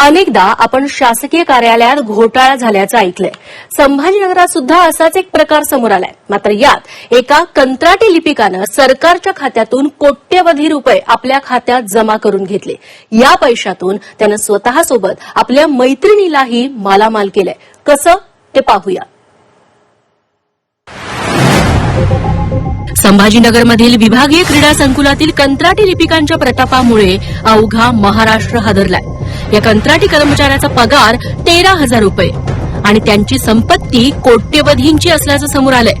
अनेकदा आपण शासकीय कार्यालयात घोटाळा झाल्याचं ऐकलंय. संभाजीनगरात सुद्धा असाच एक प्रकार समोर आलाय. मात्र यात एका कंत्राटी लिपिकानं सरकारच्या खात्यातून कोट्यवधी रुपये आपल्या खात्यात जमा करून घेतले. या पैशातून त्यानं स्वतःसोबत आपल्या मैत्रिणीलाही मालामाल केलंय. कसं ते पाहूया. संभाजीनगरमधील विभागीय क्रीडा संकुलातील कंत्राटी लिपिकांच्या प्रतापामुळे अवघा महाराष्ट्र हादरलाय. या कंत्राटी कर्मचाऱ्याचा पगार तेरा हजार रुपये. आणि त्यांची संपत्ती कोट्यवधींची असल्याचं समोर आलंय.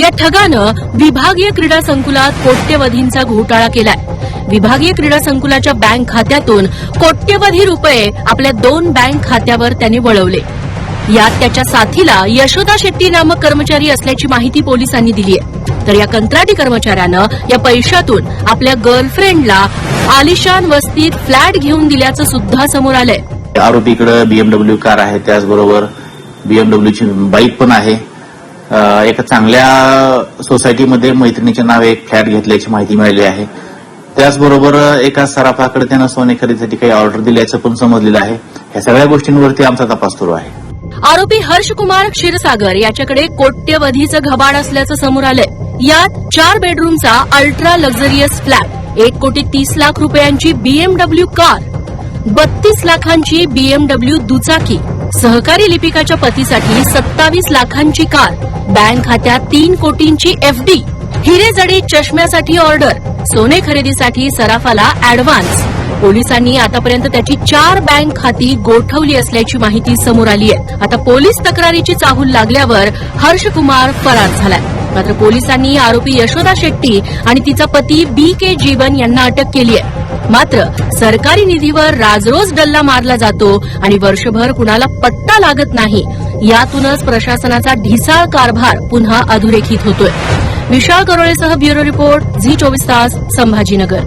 या ठगानं विभागीय क्रीडा संकुलात कोट्यवधींचा घोटाळा केलाय. विभागीय क्रीडा संकुलाच्या बँक खात्यातून कोट्यवधी रुपये आपल्या दोन बँक खात्यावर त्यांनी वळवले. यात त्याच्या साथीला यशोदा शेट्टी नामक कर्मचारी असल्याची माहिती पोलिसांनी दिली आहे तर या कंत्राटी कर्मचाऱ्यानं या पैशातून आपल्या गर्लफ्रेंडला आलिशान वस्तीत फ्लॅट घेऊन दिल्याचं सुद्धा समोर आलंय. आरोपीकडे बीएमडब्ल्यू कार आहे त्याचबरोबर बीएमडब्ल्यूची बाईक पण आहे. एका चांगल्या सोसायटीमध्ये मैत्रिणीच्या नावे एक फ्लॅट घेतल्याची माहिती मिळाली आहे. त्याचबरोबर एका सराफाकडे त्यानं सोने खरेदीसाठी काही ऑर्डर दिल्याचं पण समजलेलं आहे. या सगळ्या गोष्टींवरती आमचा तपास सुरू आहे. आरोपी हर्षकुमार क्षीरसागर याच्याकडे कोट्यवधीचं घबाड असल्याचं समोर आलंय. यात चार बेडरूमचा अल्ट्रा लक्झरियस फ्लॅट एक कोटी तीस लाख रुपयांची बीएमडब्ल्यू कार बत्तीस लाखांची बीएमडब्ल्यू दुचाकी सहकारी लिपिकाच्या पतीसाठी सत्तावीस लाखांची कार बँक खात्यात तीन कोटींची एफडी हिरेजडी चष्म्यासाठी ऑर्डर सोने खरेदीसाठी सराफाला ऍडव्हान्स पोलिसांनी आतापर्यंत त्याची चार बँक खाती गोठवली असल्याची माहिती समोर आली आहे. आता पोलीस तक्रारीची चाहूल लागल्यावर हर्षकुमार फरार झालाय. मात्र पोलिसांनी आरोपी यशोदा शेट्टी आणि तिचा पती बी के जीवन यांना अटक केली आहे. मात्र सरकारी निधीवर राजरोज डल्ला मारला जातो आणि वर्षभर कुणाला पट्टा लागत नाही. यातूनच प्रशासनाचा ढिसाळ कारभार पुन्हा अधोरेखित होतोय. विशाल करोळेसह ब्युरो रिपोर्ट झी चोवीस तास संभाजीनगर.